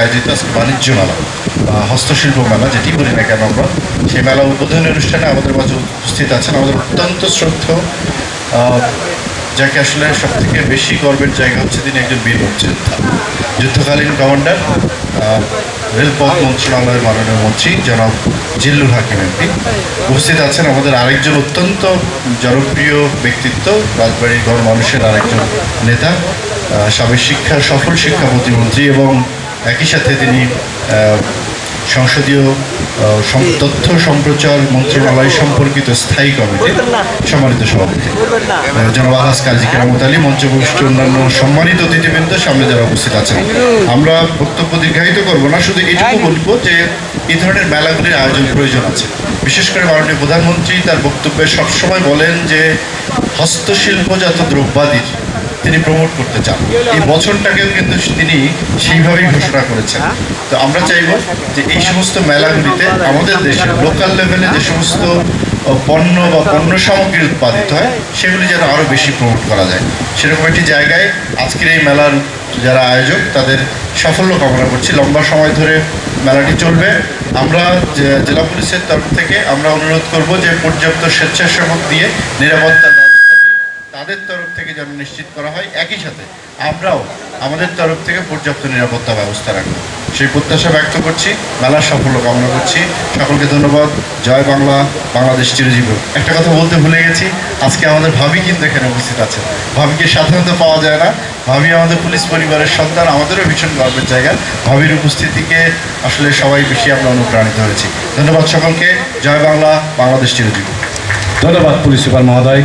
আয়োজিত বাণিজ্য মেলা, বা হস্তশিল্প মেলা, যেটি বলি না কেন আমরা, সেই মেলা উদ্বোধনী অনুষ্ঠানে আমাদের মাঝে উপস্থিত আছেন আমাদের অত্যন্ত শ্রদ্ধ যাকে আসলে সব থেকে বেশি গর্বের জায়গা হচ্ছে তিনি একজন বীর মুক্তিযোদ্ধা, যুদ্ধকালীন কমান্ডার রেলপথ মন্ত্রণালয়ের মাননীয় মন্ত্রী জনাব জিল্লুর হাকিম এমপি। উপস্থিত আছেন আমাদের আরেকজন অত্যন্ত জনপ্রিয় ব্যক্তিত্ব, রাজবাড়ির গড় মানুষের আরেকজন নেতা সাবেক শিক্ষা, সফল শিক্ষা প্রতিমন্ত্রী এবং একই সাথে তিনি সংসদীয় তথ্য সম্প্রচার মন্ত্রণালয় সম্পর্কিত স্থায়ী কমিটির সম্মানিত সভাপতি। জনাব আলাস কাজী কেরামত আলী মঞ্চভূষ্ট অন্যান্য সম্মানিত অতিথিবৃন্দ সামনে যারা উপস্থিত আছেন। আমরা বক্তব্য দীর্ঘায়িত করব না শুধু এটুকু বলব যে এই ধরনের মেলাগুলির আয়োজন প্রয়োজন আছে। বিশেষ করে মাননীয় প্রধানমন্ত্রী তার বক্তব্যে সবসময় বলেন যে হস্তশিল্পজাত দ্রব্যাদির তিনি প্রমোট করতে চান। এই বছরটাকেও কিন্তু তিনি সেইভাবেই ঘোষণা করেছেন। তো আমরা চাইব যে এই সমস্ত মেলাগুলিতে আমাদের দেশে লোকাল লেভেলে যে সমস্ত পণ্য বা পণ্য সামগ্রী উৎপাদিত হয়, সেগুলি যেন আরও বেশি প্রমোট করা যায়। সেরকম একটি জায়গায় আজকের এই মেলার যারা আয়োজক, তাদের সাফল্য কামনা করছি। লম্বা সময় ধরে মেলাটি চলবে। আমরা জেলা পুলিশের তরফ থেকে আমরা অনুরোধ করব যে পর্যাপ্ত স্বেচ্ছাসেবক দিয়ে ব্যবস্থাটি তাদের তরফ থেকে যেন নিশ্চিত করা হয়, একই সাথে আমরাও আমাদের তরফ থেকে পর্যাপ্ত নিরাপত্তা ব্যবস্থা রাখব। সেই প্রত্যাশা ব্যক্ত করছি মেলার সাফল্য কামনা করছি। সকলকে ধন্যবাদ। জয় বাংলা, বাংলাদেশ চিরজীবন একটা কথা বলতে ভুলে গেছি, আজকে আমাদের ভাবি কিন্তু এখানে উপস্থিত আছে ভাবিকে সাধারণত পাওয়া যায় না। ভাবি আমাদের পুলিশ পরিবারের সন্তান, আমাদেরও ভীষণ গর্বের জায়গা। ভাবির উপস্থিতিকে আসলে সবাই বেশি আমরা অনুপ্রাণিত হয়েছি। ধন্যবাদ সকলকে। জয় বাংলা, বাংলাদেশ চিরজীবন ধন্যবাদ পুলিশ সুপার মহোদয়।